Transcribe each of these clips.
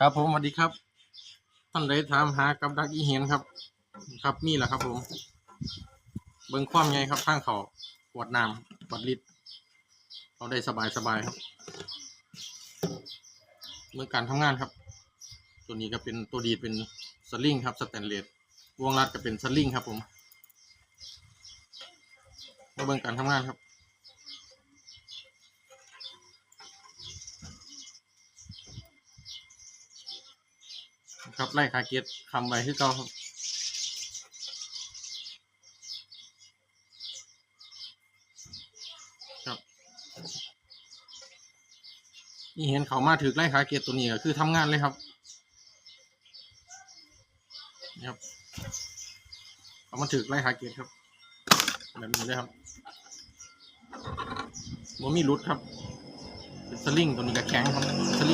ครับผมสวัสดีครับท่านใดถามหากับดักอีเห็นครับ ครับนี่แหละครับ ผม เบิ่งความไงครับทางเขาปวดน้ำปวดลิดเราได้สบายสบายครับเมื่อการทำงานครับ ตัวนี้ก็เป็นตัวดีเป็นสลิงครับสแตนเลสวงรัดก็เป็นสลิงครับ ผมมาเบิ่งการทำงานครับ ครับไล่คาเกตคำไว้ที่เก่าครับครับ นี่เห็นเขามาถือไล่คาเกตตัวนี้ก็คือทำงานเลยครับนะครับเขามาถือไล่คาเกตครับแบบนี้เลยครับว่มีรุดครับ เป็นสลิงตัวนี้ก็แข็งครับสลิง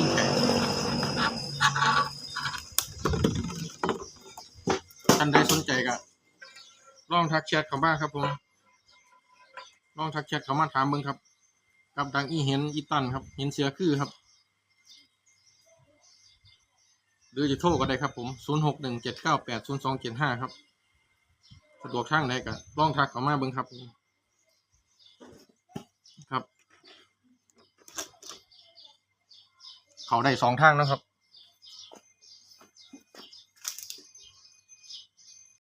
ท่านใดสนใจก็ลองทักแชทเข้ามาครับผมลองทักแชทเข้ามาถามเบิ่งครับ กับดังอีเห็นอีตันครับ เห็นเสือคือครับ หรือจะโทรก็ได้ครับผมศูนย์หกหนึ่งเจ็ดเก้าแปดศูนย์สองเจ็ดห้าครับสะดวกทางไหนก็ลองทักเข้ามาเบิ่งครับผมครับ เขาได้สองทางนะครับ